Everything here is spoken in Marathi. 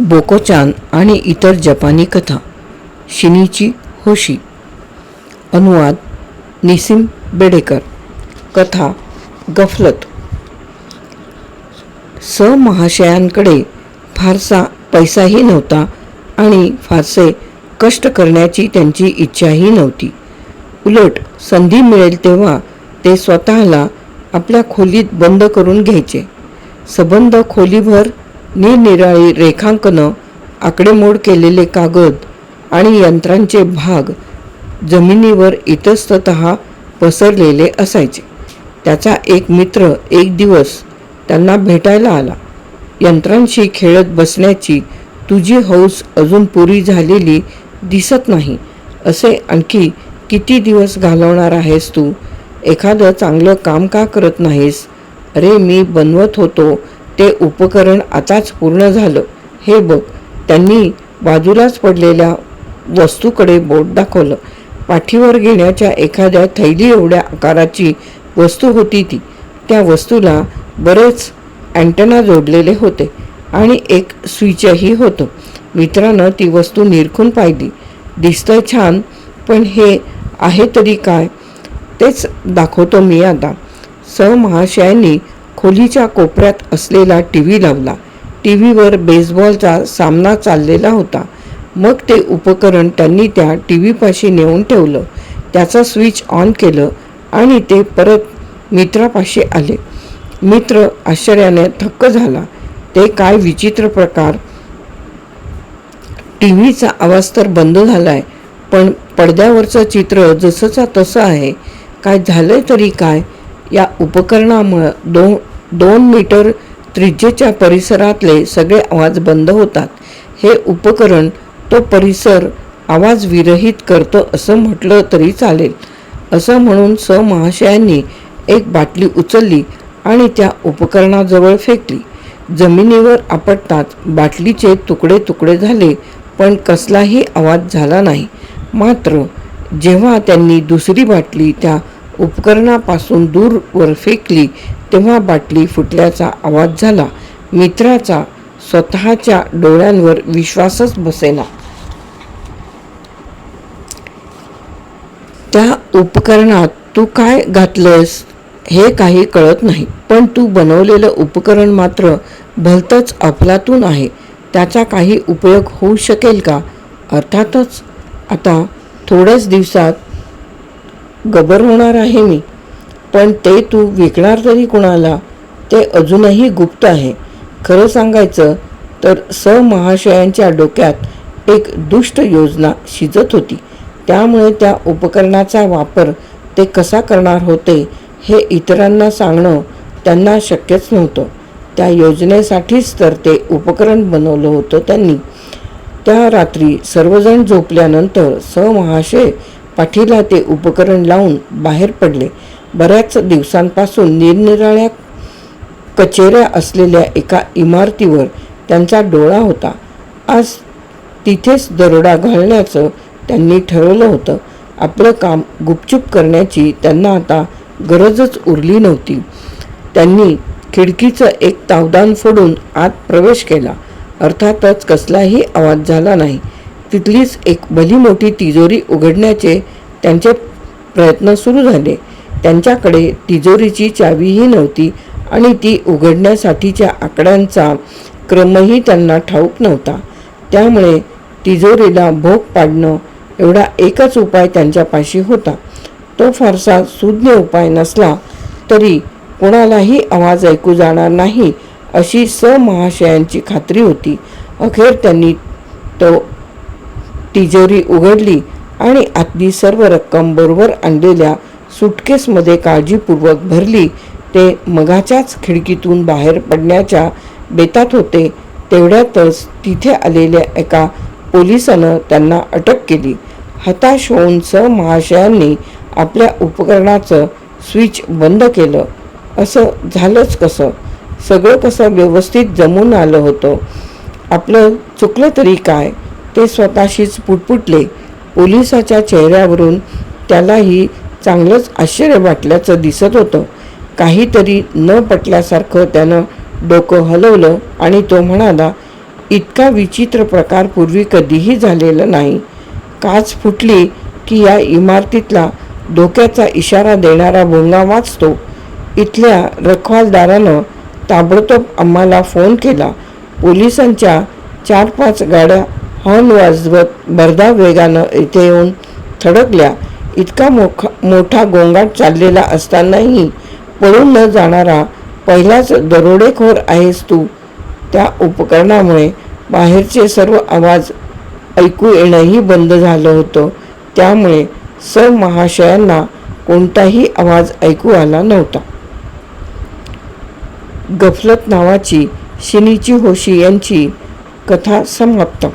बोकोचान आणि इतर जपानी कथा शिनीची होशी अनुवाद निसिम बेडेकर कथा गफलत. स महाशयांकडे फारसा पैसाही नव्हता आणि फारसे कष्ट करण्याची त्यांची इच्छाही नव्हती. उलट संधी मिळेल तेव्हा ते स्वतःला आपल्या खोलीत बंद करून घ्यायचे. सबंध खोलीभर निरनिराळी रेखांकनं आकडेमोड केलेले कागद आणि यंत्रांचे भाग जमिनीवर इतस्तत पसरलेले असायचे. त्याचा एक मित्र एक दिवस त्यांना भेटायला आला. यंत्रांशी खेळत बसण्याची तुझी हौस अजून पुरी झालेली दिसत नाही असे आणखी किती दिवस घालवणार आहेस तू? एखादं चांगलं काम का करत नाहीस? अरे मी बनवत होतो ते उपकरण आताच पूर्ण झालं. हे बघ त्यांनी बाजूलाच पडलेल्या वस्तूकडे बोट दाखवलं. पाठीवर घेण्याच्या एखाद्या थैली एवढ्या आकाराची वस्तू होती ती. त्या वस्तूला बरेच अँटेना जोडलेले होते आणि एक स्विचही होतं. मित्रानं ती वस्तू निरखून पाहिली. दिसतंय छान पण हे आहे तरी काय? तेच दाखवतो मी आता. स महाशयांनी खोलीच्या कोपऱ्यात असलेला टी व्ही लावला. टी व्हीवर बेसबॉलचा सामना चाललेला होता. मग ते उपकरण त्यांनी त्या टी व्हीपाशी नेऊन ठेवलं. त्याचा स्विच ऑन केलं आणि ते परत मित्रापाशी आले. मित्र आश्चर्याने थक्क झाला. ते काय विचित्र प्रकार. टी व्हीचा आवाज तर बंद झालाय पण पडद्यावरचं चित्र जसंचा तसं आहे. काय झालंय तरी काय? या उपकरणामुळं दोन दोन मीटर त्रिज्येच्या परिसरातले सगळे आवाज बंद होतात. हे उपकरण तो परिसर आवाज विरहित करतं असं म्हटलं तरी चालेल. असं म्हणून स महाशयांनी एक बाटली उचलली आणि त्या उपकरणाजवळ फेकली. जमिनीवर आपटताच बाटलीचे तुकडे तुकडे झाले पण कसलाही आवाज झाला नाही. मात्र जेव्हा त्यांनी दुसरी बाटली त्या उपकरणापासून दूरवर फेकली तेव्हा बाटली फुटल्याचा आवाज झाला. मित्राचा स्वतःच्या डोळ्यांवर विश्वासच बसेना. त्या उपकरणात तू काय घातलंस हे काही कळत नाही पण तू बनवलेलं उपकरण मात्र भलतंच अफलातून आहे. त्याचा काही उपयोग होऊ शकेल का? अर्थातच आता थोड्याच दिवसात गबर होणार आहे मी. पण ते तू विकणार तरी कुणाला? ते अजूनही गुप्त आहे. खरं सांगायचं तर स महाशयांच्या डोक्यात एक दुष्ट योजना शिजत होती. त्यामुळे त्या उपकरणाचा वापर ते कसा करणार होते हे इतरांना सांगणं त्यांना शक्यच नव्हतं. त्या योजनेसाठीच तर ते उपकरण बनवलं होतं त्यांनी. त्या रात्री सर्वजण झोपल्यानंतर स महाशय पाठीला ते उपकरण लावून बाहेर पडले. बऱ्याच दिवसांपासून निरनिराळ्या कचेऱ्या असलेल्या एका इमारतीवर त्यांचा डोळा होता. आज तिथेच दरोडा घालण्याचं त्यांनी ठरवलं होतं. आपलं काम गुपचूप करण्याची त्यांना आता गरजच उरली नव्हती. त्यांनी खिडकीचं एक तावदान फोडून आत प्रवेश केला. अर्थातच कसलाही आवाज झाला नाही. तिथलीच एक भली मोठी तिजोरी उघडण्याचे त्यांचे प्रयत्न सुरू झाले. त्यांच्याकडे तिजोरीची चावीही नव्हती आणि ती उघडण्यासाठीच्या आकड्यांचा क्रमही त्यांना ठाऊक नव्हता. त्यामुळे तिजोरीला भोग पाडणं एवढा एकच उपाय त्यांच्यापाशी होता. तो फारसा सुज्ञ उपाय नसला तरी कोणालाही आवाज ऐकू जाणार नाही अशी स महाशयांची खात्री होती. अखेर त्यांनी तो तिजोरी उघडली आणि आतली सर्व रक्कम बरोबर आणलेल्या सुटकेसमध्ये काळजीपूर्वक भरली. ते मगाच्याच खिडकीतून बाहेर पडण्याच्या बेतात होते. तेवढ्यातच तिथे आलेल्या एका पोलिसानं त्यांना अटक केली. हताश होऊन स महाशयांनी आपल्या उपकरणाचं स्विच बंद केलं. असं झालंच कसं? सगळं कसं व्यवस्थित जमून आलं होतं? आपलं चुकलं तरी काय? ते स्वतःशीच पुटपुटले. पोलिसाच्या चेहऱ्यावरून त्यालाही चांगलंच आश्चर्य वाटल्याचं दिसत होतं. काहीतरी न पटल्यासारखं त्यानं डोकं हलवलं आणि तो म्हणाला इतका विचित्र प्रकार पूर्वी कधीही झालेला नाही. काच फुटली की या इमारतीतला धोक्याचा इशारा देणारा भोंगा वाचतो. इथल्या रखवालदारानं ताबडतोब आम्हाला फोन केला. पोलिसांच्या चार पाच गाड्या हॉर्न वाजवत भरधाव वेगानं इथे येऊन थडकल्या. इतका मोखा मोठा गोंगाट चाललेला असतानाही पळून न जाणारा पहिलाच दरोडेखोर आहेस तू. त्या उपकरणामुळे बाहेरचे सर्व आवाज ऐकू येणंही बंद झालं होतं. त्यामुळे स महाशयांना कोणताही आवाज ऐकू आला नव्हता. गफलत नावाची शिनीची होशी यांची कथा समाप्त.